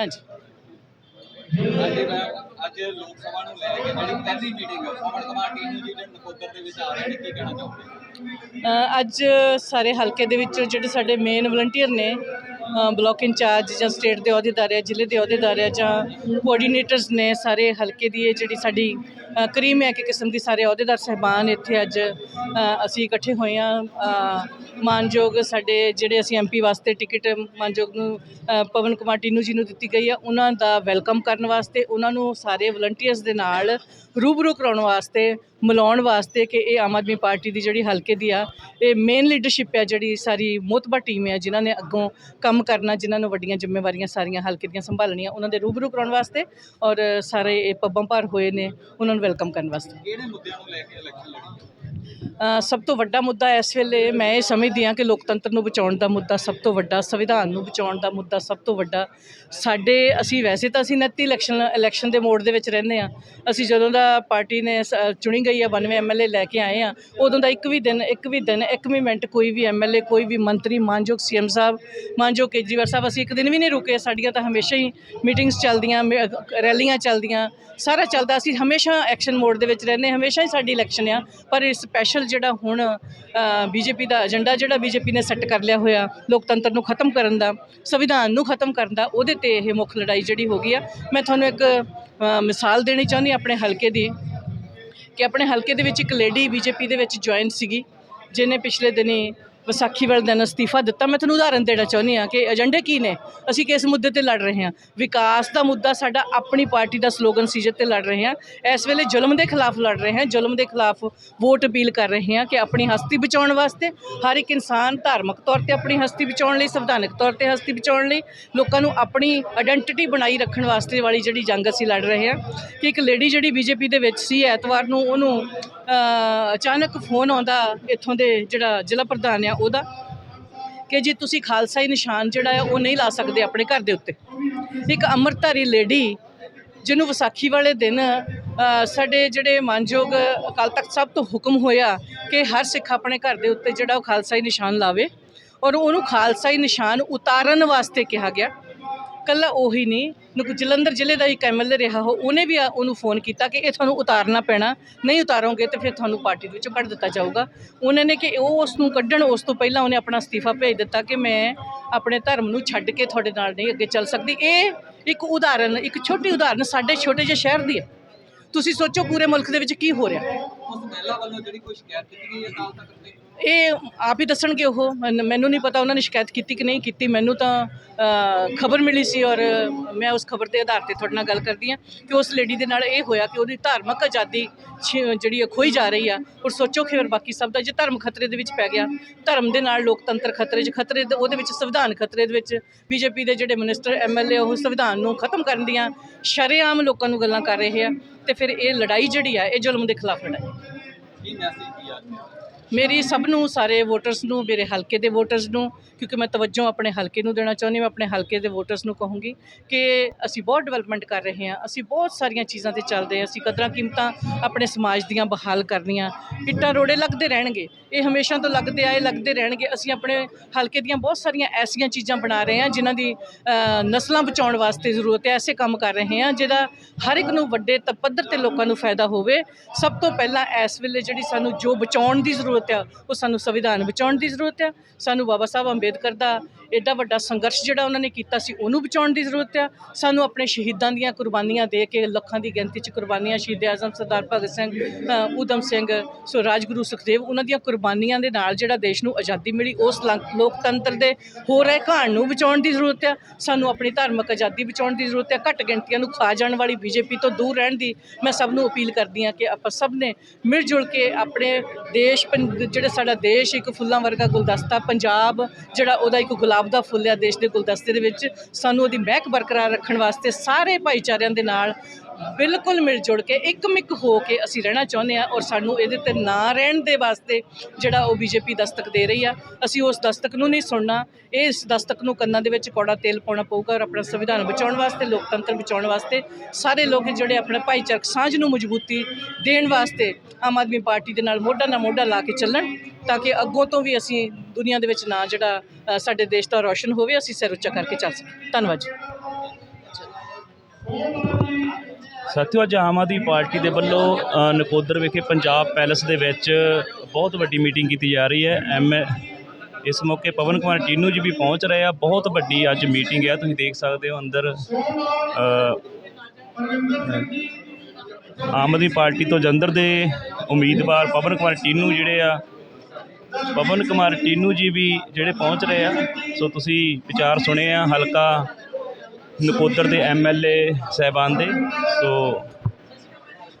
ਹਾਂਜੀ। ਮੈਂ ਅੱਜ ਲੋਕ ਸਭਾ ਨੂੰ ਲੈ ਕੇ ਜਿਹੜੀ ਪਹਿਲੀ ਮੀਟਿੰਗ ਅਮਨ ਕੁਮਾਰ ਟੀਨੂ ਜੀ ਦੇ ਨਕੋਦਰ ਦੇ ਵਿੱਚ ਆ ਰਹੇ ਨੇ ਕੀ ਕਹਿਣਾ ਚਾਹੁੰਦੇ ਅ, ਅੱਜ ਸਾਰੇ ਹਲਕੇ ਦੇ ਵਿੱਚ ਜਿਹੜੇ ਸਾਡੇ ਮੇਨ ਵਲੰਟੀਅਰ ਨੇ ਬਲਾਕ ਇੰਚਾਰਜ ਜਾਂ ਸਟੇਟ ਦੇ ਅਹੁਦੇਦਾਰ ਆ ਜ਼ਿਲ੍ਹੇ ਦੇ ਅਹੁਦੇਦਾਰ ਆ ਜਾਂ ਕੋਆਰਡੀਨੇਟਰਸ ਨੇ ਸਾਰੇ ਹਲਕੇ ਦੀ ਇਹ ਜਿਹੜੀ ਸਾਡੀ ਕਰੀਮ ਹੈ ਇੱਕ ਕਿਸਮ ਦੀ ਸਾਰੇ ਅਹੁਦੇਦਾਰ ਸਹਿਬਾਨ ਇੱਥੇ ਅੱਜ ਅਸੀਂ ਇਕੱਠੇ ਹੋਏ ਆ ਮਾਨਯੋਗ ਸਾਡੇ ਜਿਹੜੇ ਅਸੀਂ ਐਮਪੀ ਵਾਸਤੇ ਟਿਕਟ ਮਾਨਯੋਗ ਨੂੰ ਪਵਨ ਕੁਮਾਰ ਟੀਨੂ ਜੀ ਨੂੰ ਦਿੱਤੀ ਗਈ ਆ ਉਹਨਾਂ ਦਾ ਵੈਲਕਮ ਕਰਨ ਵਾਸਤੇ, ਉਹਨਾਂ ਨੂੰ ਸਾਰੇ ਵਲੰਟੀਅਰਸ ਦੇ ਨਾਲ ਰੂਬਰੂ ਕਰਾਉਣ ਵਾਸਤੇ ਮਿਲਾਉਣ ਵਾਸਤੇ ਕਿ ਇਹ ਆਮ ਆਦਮੀ ਪਾਰਟੀ ਦੀ ਜਿਹੜੀ ਹਲਕੇ ਦੀ ਆ ਇਹ ਮੇਨ ਲੀਡਰਸ਼ਿਪ ਹੈ ਜਿਹੜੀ ਸਾਰੀ ਮੋਤਬਾ ਟੀਮ ਹੈ ਜਿਨ੍ਹਾਂ ਨੇ ਅੱਗੋਂ ਕੰਮ ਕਰਨਾ ਜਿਨ੍ਹਾਂ ਨੂੰ ਵੱਡੀਆਂ ਜ਼ਿੰਮੇਵਾਰੀਆਂ ਸਾਰੀਆਂ ਹਲਕੇ ਦੀਆਂ ਸੰਭਾਲਣੀਆਂ ਉਹਨਾਂ ਦੇ ਰੂਬਰੂ ਕਰਾਉਣ ਵਾਸਤੇ ਔਰ ਸਾਰੇ ਇਹ ਪੱਬਾਂ ਭਰ ਹੋਏ ਨੇ ਉਹਨਾਂ ਨੂੰ ਵੈਲਕਮ ਕਰਨ ਵਾਸਤੇ। ਕਿਹੜੇ ਮੁੱਦਿਆਂ ਨੂੰ ਲੈ ਕੇ ਇਲੈਕਸ਼ਨ ਲੜੀ? ਅ, ਸਭ ਤੋਂ ਵੱਡਾ ਮੁੱਦਾ ਇਸ ਵੇਲੇ ਮੈਂ ਇਹ ਸਮਝਦੀ ਹਾਂ ਕਿ ਲੋਕਤੰਤਰ ਨੂੰ ਬਚਾਉਣ ਦਾ ਮੁੱਦਾ ਸਭ ਤੋਂ ਵੱਡਾ ਸੰਵਿਧਾਨ ਨੂੰ ਬਚਾਉਣ ਦਾ ਮੁੱਦਾ ਸਭ ਤੋਂ ਵੱਡਾ। ਸਾਡੇ ਅਸੀਂ ਵੈਸੇ ਤਾਂ ਅਸੀਂ 29 ਇਲੈਕਸ਼ਨ ਇਲੈਕਸ਼ਨ ਦੇ ਮੋਡ ਦੇ ਵਿੱਚ ਰਹਿੰਦੇ ਆ ਅਸੀਂ ਜਦੋਂ ਦਾ ਪਾਰਟੀ ਨੇ ਚੁਣੀ ਗਈ ਆ 92 ਐਮਐਲਏ ਲੈ ਕੇ ਆਏ ਆ। ਉਦੋਂ ਦਾ ਇੱਕ ਵੀ ਦਿਨ, ਇੱਕ ਵੀ ਦਿਨ, ਇੱਕ ਵੀ ਮਿੰਟ ਕੋਈ ਵੀ ਐਮਐਲਏ, ਕੋਈ ਵੀ ਮੰਤਰੀ, ਮਾਨਯੋਗ ਸੀਐਮ ਸਾਹਿਬ, ਮਾਨਯੋਗ ਕੇਜਰੀਵਾਲ ਸਾਹਿਬ, ਅਸੀਂ ਇੱਕ ਦਿਨ ਵੀ ਨਹੀਂ ਰੁਕੇ। ਸਾਡੀਆਂ ਤਾਂ ਹਮੇਸ਼ਾ ਹੀ ਮੀਟਿੰਗਸ ਚੱਲਦੀਆਂ, ਮੇ- ਰੈਲੀਆਂ ਚੱਲਦੀਆਂ, ਸਾਰਾ ਚੱਲਦਾ। ਅਸੀਂ ਹਮੇਸ਼ਾ ਐਕਸ਼ਨ ਮੋਡ ਦੇ ਵਿੱਚ ਰਹਿੰਦੇ ਹਮੇਸ਼ਾ ਹੀ ਸਾਡੀ ਇਲੈਕਸ਼ਨ ਆ। ਪਰ ਇਹ ਸਪੈਸ਼ਲ ਜਿਹੜਾ ਹੁਣ ਬੀਜੇਪੀ ਦਾ ਏਜੰਡਾ ਜਿਹੜਾ ਬੀਜੇਪੀ ਨੇ ਸੈੱਟ ਕਰ ਲਿਆ ਹੋਇਆ, ਲੋਕਤੰਤਰ ਨੂੰ ਖਤਮ ਕਰਨ ਦਾ, ਸੰਵਿਧਾਨ ਨੂੰ ਖਤਮ ਕਰਨ ਦਾ, ਉਹਦੇ ਤੇ ਇਹ ਮੁੱਖ ਲੜਾਈ ਜਿਹੜੀ ਹੋ ਗਈ ਆ। ਮੈਂ ਤੁਹਾਨੂੰ ਇੱਕ ਮਿਸਾਲ ਦੇਣੀ ਚਾਹੁੰਦੀ ਆਪਣੇ ਹਲਕੇ ਦੀ। ਕਿ ਆਪਣੇ ਹਲਕੇ ਦੇ ਵਿੱਚ ਇੱਕ ਲੇਡੀ ਬੀਜੇਪੀ ਦੇ ਵਿੱਚ ਜੁਆਇਨ ਸੀਗੀ, ਜਿਹਨੇ ਪਿਛਲੇ ਦਿਨੀ ਵਿਸਾਖੀ ਵਾਲੇ ਦਿਨ ਅਸਤੀਫਾ ਦਿੱਤਾ। ਮੈਂ ਤੁਹਾਨੂੰ ਉਦਾਹਰਨ ਦੇਣਾ ਚਾਹੁੰਦੀ ਹਾਂ ਕਿ ਏਜੰਡੇ ਕੀ ਨੇ? ਅਸੀਂ ਕਿਸ ਮੁੱਦੇ ਤੇ ਲੜ ਰਹੇ ਹਾਂ? ਵਿਕਾਸ ਦਾ ਮੁੱਦਾ ਸਾਡਾ ਆਪਣੀ ਪਾਰਟੀ ਦਾ ਸਲੋਗਨ ਸੀ ਜਿੱਤੇ ਲੜ ਰਹੇ ਹਾਂ। ਇਸ ਵੇਲੇ ਜ਼ੁਲਮ ਦੇ ਖਿਲਾਫ ਲੜ ਰਹੇ ਹਾਂ। ਜ਼ੁਲਮ ਦੇ ਖਿਲਾਫ ਵੋਟ ਅਪੀਲ ਕਰ ਰਹੇ ਹਾਂ ਕਿ ਆਪਣੀ ਹਸਤੀ ਬਚਾਉਣ ਵਾਸਤੇ ਹਰ ਇੱਕ ਇਨਸਾਨ ਧਾਰਮਿਕ ਤੌਰ ਤੇ ਆਪਣੀ ਹਸਤੀ ਬਚਾਉਣ ਲਈ, ਸੰਵਿਧਾਨਕ ਤੌਰ ਤੇ ਹਸਤੀ ਬਚਾਉਣ ਲਈ, ਲੋਕਾਂ ਨੂੰ ਆਪਣੀ ਆਇਡੈਂਟੀਟੀ ਬਣਾਈ ਰੱਖਣ ਵਾਸਤੇ ਵਾਲੀ ਜਿਹੜੀ ਜੰਗ ਅਸੀਂ ਲੜ ਰਹੇ ਹਾਂ। ਕਿ ਇੱਕ ਲੇਡੀ ਜਿਹੜੀ ਬੀਜੇਪੀ ਦੇ ਵਿੱਚ ਸੀ ਐਤਵਾਰ ਨੂੰ ਉਹਨੂੰ ਅਚਾਨਕ ਫੋਨ ਆਉਂਦਾ ਇੱਥੋਂ ਦੇ ਜਿਹੜਾ ਜ਼ਿਲ੍ਹਾ ਪ੍ਰਧਾਨ ਆ ਉਹਦਾ ਕਿ ਜੀ ਤੁਸੀਂ ਖਾਲਸਾਈ ਨਿਸ਼ਾਨ ਜਿਹੜਾ ਆ ਉਹ ਨਹੀਂ ਲਾ ਸਕਦੇ ਆਪਣੇ ਘਰ ਦੇ ਉੱਤੇ। ਇੱਕ ਅੰਮ੍ਰਿਤਧਾਰੀ ਲੇਡੀ ਜਿਹਨੂੰ ਵਿਸਾਖੀ ਵਾਲੇ ਦਿਨ ਸਾਡੇ ਜਿਹੜੇ ਮਾਨਯੋਗ ਅਕਾਲ ਤਖਤ ਸਾਹਿਬ ਤੋਂ ਹੁਕਮ ਹੋਇਆ ਕਿ ਹਰ ਸਿੱਖ ਆਪਣੇ ਘਰ ਦੇ ਉੱਤੇ ਜਿਹੜਾ ਉਹ ਖਾਲਸਾਈ ਨਿਸ਼ਾਨ ਲਾਵੇ ਔਰ ਉਹਨੂੰ ਖਾਲਸਾਈ ਨਿਸ਼ਾਨ ਉਤਾਰਨ ਵਾਸਤੇ ਕਿਹਾ ਗਿਆ। ਕੱਲਾ ਉਹੀ ਨਹੀਂ ਨੁਕ ਜਲੰਧਰ ਜ਼ਿਲ੍ਹੇ ਦਾ ਇੱਕ ਐਮਐਲਏ ਰਿਹਾ ਹੋ, ਉਹਨੇ ਵੀ ਉਹਨੂੰ ਫੋਨ ਕੀਤਾ ਕਿ ਇਹ ਤੁਹਾਨੂੰ ਉਤਾਰਨਾ ਪੈਣਾ, ਨਹੀਂ ਉਤਾਰੋਗੇ ਤੇ ਫਿਰ ਤੁਹਾਨੂੰ ਪਾਰਟੀ ਦੇ ਵਿੱਚੋਂ ਕੱਢ ਦਿੱਤਾ ਜਾਊਗਾ। ਉਹਨਾਂ ਨੇ ਕਿ ਉਹ ਉਸ ਨੂੰ ਕੱਢਣ, ਉਸ ਤੋਂ ਪਹਿਲਾਂ ਉਹਨੇ ਆਪਣਾ ਅਸਤੀਫਾ ਭੇਜ ਦਿੱਤਾ ਕਿ ਮੈਂ ਆਪਣੇ ਧਰਮ ਨੂੰ ਛੱਡ ਕੇ ਤੁਹਾਡੇ ਨਾਲ ਨਹੀਂ ਅੱਗੇ ਚੱਲ ਸਕਦੀ। ਇਹ ਇੱਕ ਉਦਾਹਰਨ, ਇੱਕ ਛੋਟੀ ਉਦਾਹਰਨ ਸਾਡੇ ਛੋਟੇ ਜਿਹੇ ਸ਼ਹਿਰ ਦੀ ਹੈ। ਤੁਸੀਂ ਸੋਚੋ ਪੂਰੇ ਮੁਲਕ ਦੇ ਵਿੱਚ ਕੀ ਹੋ ਰਿਹਾ। ਉਸ ਮਹਿਲਾ ਵੱਲੋਂ ਜਿਹੜੀ ਕੋਈ ਸ਼ਿਕਾਇਤ ਕੀਤੀ ਗਈ ਹੈ ਅਕਾਲ ਤਖਤ ਤੇ ਇਹ ਆਪ ਹੀ ਦੱਸਣਗੇ ਉਹ। ਮੈਨ- ਮੈਨੂੰ ਨਹੀਂ ਪਤਾ ਉਹਨਾਂ ਨੇ ਸ਼ਿਕਾਇਤ ਕੀਤੀ ਕਿ ਨਹੀਂ ਕੀਤੀ। ਮੈਨੂੰ ਤਾਂ ਖਬਰ ਮਿਲੀ ਸੀ ਔਰ ਮੈਂ ਉਸ ਖਬਰ ਦੇ ਆਧਾਰ ਤੇ ਤੁਹਾਡੇ ਨਾਲ ਗੱਲ ਕਰਦੀ ਹਾਂ ਕਿ ਉਸ ਲੇਡੀ ਦੇ ਨਾਲ ਇਹ ਹੋਇਆ ਕਿ ਉਹਦੀ ਧਾਰਮਿਕ ਆਜ਼ਾਦੀ ਛੀ- ਜਿਹੜੀ ਹੈ, ਖੋਈ ਜਾ ਰਹੀ ਆ। ਔਰ ਸੋਚੋ ਕਿ ਫਿਰ ਬਾਕੀ ਸਭ ਦਾ, ਜੇ ਧਰਮ ਖਤਰੇ ਦੇ ਵਿੱਚ ਪੈ ਗਿਆ, ਧਰਮ ਦੇ ਨਾਲ ਲੋਕਤੰਤਰ ਖਤਰੇ 'ਚ, ਖਤਰੇ ਦੇ ਉਹਦੇ ਵਿੱਚ ਸੰਵਿਧਾਨ ਖਤਰੇ ਦੇ ਵਿੱਚ ਬੀਜੇਪੀ ਦੇ ਜਿਹੜੇ ਮਿਨਿਸਟਰ ਐਮਐਲਏ ਉਹ ਸੰਵਿਧਾਨ ਨੂੰ ਖਤਮ ਕਰਨ ਦੀਆਂ ਸ਼ਰੇਆਮ ਲੋਕਾਂ ਨੂੰ ਗੱਲਾਂ ਕਰ ਰਹੇ ਆ। ਤੇ ਫਿਰ ਇਹ ਲੜਾਈ ਜਿਹੜੀ ਆ, ਇਹ ਜ਼ੁਲਮ ਦੇ ਖਿਲਾਫ ਲੜਾਈ। ਕੀ ਮੈਸੇਜ ਕੀ ਆ? ਮੇਰੀ ਸਭ ਨੂੰ ਸਾਰੇ ਵੋਟਰਸ ਨੂੰ ਮੇਰੇ ਹਲਕੇ ਦੇ ਵੋਟਰਸ ਨੂੰ ਕਿਉਂਕਿ ਮੈਂ ਤਵੱਜੋ ਆਪਣੇ ਹਲਕੇ ਨੂੰ ਦੇਣਾ ਚਾਹੁੰਦੀ ਮੈਂ ਆਪਣੇ ਹਲਕੇ ਦੇ ਵੋਟਰਸ ਨੂੰ ਕਹੂੰਗੀ ਕਿ ਅਸੀਂ ਬਹੁਤ ਡਿਵੈਲਪਮੈਂਟ ਕਰ ਰਹੇ ਹਾਂ, ਅਸੀਂ ਬਹੁਤ ਸਾਰੀਆਂ ਚੀਜ਼ਾਂ ਤੇ ਚੱਲਦੇ ਹਾਂ, ਅਸੀਂ ਕਦਰਾਂ ਕੀਮਤਾਂ ਆਪਣੇ ਸਮਾਜ ਦੀਆਂ ਬਹਾਲ ਕਰਨੀਆਂ, ਇੱਟਾਂ ਰੋੜੇ ਲੱਗਦੇ ਰਹਿਣਗੇ, ਇਹ ਹਮੇਸ਼ਾ ਤੋਂ ਲੱਗਦੇ ਆਏ ਲੱਗਦੇ ਰਹਿਣਗੇ, ਅਸੀਂ ਆਪਣੇ ਹਲਕੇ ਦੀਆਂ ਬਹੁਤ ਸਾਰੀਆਂ ਐਸੀਆਂ ਚੀਜ਼ਾਂ ਬਣਾ ਰਹੇ ਹਾਂ, ਜਿਨ੍ਹਾਂ ਦੀ ਨਸਲਾਂ ਬਚਾਉਣ ਵਾਸਤੇ ਜ਼ਰੂਰਤ ਹੈ, ਐਸੇ ਕੰਮ ਕਰ ਰਹੇ ਹਾਂ, ਜਿਹਦਾ ਹਰ ਇੱਕ ਨੂੰ ਵੱਡੇ ਤ- ਪੱਧਰ ਤੇ ਲੋਕਾਂ ਨੂੰ ਫਾਇਦਾ ਹੋਵੇ, ਸਭ ਤੋਂ ਪਹਿਲਾਂ ਇਸ ਵੇਲੇ ਜਿਹੜੀ ਸਾਨੂੰ ਜੋ ਬਚਾਉਣ ਦੀ ਜ਼ਰੂਰਤ ਆ, ਉਹ ਸਾਨੂੰ ਸੰਵਿਧਾਨ ਬਚਾਉਣ ਦੀ ਜ਼ਰੂਰਤ ਆ, ਸਾਨੂੰ ਬਾਬਾ ਸਾਹਿਬ ਅੰਬੇਦਕਰ ਦਾ ਐਡਾ ਵੱਡਾ ਸੰਘਰਸ਼ ਜਿਹੜਾ ਉਹਨਾਂ ਨੇ ਕੀਤਾ ਸੀ ਉਹਨੂੰ ਬਚਾਉਣ ਦੀ ਜ਼ਰੂਰਤ ਆ। ਸਾਨੂੰ ਆਪਣੇ ਸ਼ਹੀਦਾਂ ਦੀਆਂ ਕੁਰਬਾਨੀਆਂ ਦੇ ਕੇ ਲੱਖਾਂ ਦੀ ਗਿਣਤੀ 'ਚ ਕੁਰਬਾਨੀਆਂ ਸ਼ਹੀਦ ਆਜ਼ਮ ਸਰਦਾਰ ਭਗਤ ਸਿੰਘ ਅ, ਊਧਮ ਸਿੰਘ ਸੋ ਰਾਜਗੁਰੂ ਸੁਖਦੇਵ ਉਹਨਾਂ ਦੀਆਂ ਕੁਰਬਾਨੀਆਂ ਦੇ ਨਾਲ ਜਿਹੜਾ ਦੇਸ਼ ਨੂੰ ਆਜ਼ਾਦੀ ਮਿਲੀ ਉਸ ਲੋਕਤੰਤਰ ਦੇ ਹੋ ਰਹੇ ਘਾਣ ਨੂੰ ਬਚਾਉਣ ਦੀ ਜ਼ਰੂਰਤ ਆ। ਸਾਨੂੰ ਆਪਣੀ ਧਾਰਮਿਕ ਆਜ਼ਾਦੀ ਬਚਾਉਣ ਦੀ ਜ਼ਰੂਰਤ ਹੈ ਘੱਟ ਗਿਣਤੀਆਂ ਨੂੰ ਖਾ ਜਾਣ ਵਾਲੀ ਬੀਜੇਪੀ ਤੋਂ ਦੂਰ ਰਹਿਣ ਦੀ ਮੈਂ ਸਭ ਨੂੰ ਅਪੀਲ ਕਰਦੀ ਹਾਂ ਕਿ ਆਪਾਂ ਸਭ ਨੇ ਮਿਲ ਜੁਲ ਕੇ ਆਪਣੇ ਦੇਸ਼ ਪੰ- ਜਿਹੜਾ ਸਾਡਾ ਦੇਸ਼ ਇੱਕ ਫੁੱਲਾਂ ਵਰਗਾ ਗੁਲਦਸਤਾ ਪੰਜਾਬ ਜਿਹੜਾ ਉਹਦਾ ਇੱਕ ਗੁਲਾਬ ਦਾ ਫੁੱਲ ਆ ਦੇਸ਼ ਦੇ ਗੁਲਦਸਤੇ ਦੇ ਵਿੱਚ, ਸਾਨੂੰ ਉਹਦੀ ਮਹਿਕ ਬਰਕਰਾਰ ਰੱਖਣ ਵਾਸਤੇ ਸਾਰੇ ਭਾਈਚਾਰਿਆਂ ਦੇ ਨਾਲ ਬਿਲਕੁਲ ਮਿਲ ਜੁਲ ਕੇ ਇੱਕ ਮਿੱਕ ਹੋ ਕੇ ਅਸੀਂ ਰਹਿਣਾ ਚਾਹੁੰਦੇ ਆ ਔਰ ਸਾਨੂੰ ਇਹਦੇ ਤੇ ਨਾ ਰਹਿਣ ਦੇ ਵਾਸਤੇ ਜਿਹੜਾ ਉਹ ਬੀਜੇਪੀ ਦਸਤਕ ਦੇ ਰਹੀ ਆ, ਅਸੀਂ ਉਸ ਦਸਤਕ ਨੂੰ ਨਹੀਂ ਸੁਣਨਾ। ਇਸ ਦਸਤਕ ਨੂੰ ਕੰਨਾਂ ਦੇ ਵਿੱਚ ਕੌੜਾ ਤੇਲ ਪਾਉਣਾ ਪਊਗਾ ਔਰ ਆਪਣਾ ਸੰਵਿਧਾਨ ਬਚਾਉਣ ਵਾਸਤੇ, ਲੋਕਤੰਤਰ ਬਚਾਉਣ ਵਾਸਤੇ, ਸਾਰੇ ਲੋਕ ਜਿਹੜੇ ਆਪਣੇ ਭਾਈਚਾਰਕ ਸਾਂਝ ਨੂੰ ਮਜ਼ਬੂਤੀ ਦੇਣ ਵਾਸਤੇ ਆਮ ਆਦਮੀ ਪਾਰਟੀ ਦੇ ਨਾਲ ਮੋਢਾ ਨਾਲ ਮੋਢਾ ਲਾ ਕੇ ਚੱਲਣ ਤਾਂ ਕਿ ਅੱਗੋਂ ਤੋਂ ਵੀ ਅਸੀਂ ਦੁਨੀਆ ਦੇ ਵਿੱਚ ਨਾ ਜਿਹੜਾ ਸਾਡੇ ਦੇਸ਼ ਦਾ ਰੌਸ਼ਨ ਹੋਵੇ, ਅਸੀਂ ਸਿਰ ਉੱਚਾ ਕਰਕੇ ਚੱਲ ਸਕੀਏ। ਧੰਨਵਾਦ ਜੀ। ਸਾਥੀਓ, ਅੱਜ ਆਮ ਆਦਮੀ ਪਾਰਟੀ ਦੇ ਵੱਲੋਂ ਨਕੋਦਰ ਵਿਖੇ ਪੰਜਾਬ ਪੈਲਸ ਦੇ ਵਿੱਚ ਬਹੁਤ ਵੱਡੀ ਮੀਟਿੰਗ ਕੀਤੀ ਜਾ ਰਹੀ ਹੈ। ਐਮ ਇਸ ਮੌਕੇ ਪਵਨ ਕੁਮਾਰ ਟੀਨੂ ਜੀ ਵੀ ਪਹੁੰਚ ਰਹੇ ਆ। ਬਹੁਤ ਵੱਡੀ ਅੱਜ ਮੀਟਿੰਗ ਹੈ, ਤੁਸੀਂ ਦੇਖ ਸਕਦੇ ਹੋ ਅੰਦਰ ਆਮ ਆਦਮੀ ਪਾਰਟੀ ਤੋਂ ਜਲੰਧਰ ਦੇ ਉਮੀਦਵਾਰ ਪਵਨ ਕੁਮਾਰ ਟੀਨੂ ਜਿਹੜੇ ਆ, ਪਵਨ ਕੁਮਾਰ ਟੀਨੂ ਜੀ ਵੀ ਜਿਹੜੇ ਪਹੁੰਚ ਰਹੇ ਆ। ਸੋ ਤੁਸੀਂ ਵਿਚਾਰ ਸੁਣੇ ਆ, ਹਲਕਾ ਨਕੋਦਰ ਦੇ ਐਮਐਲਏ ਸਾਹਿਬਾਨ ਦੇ ਸੋ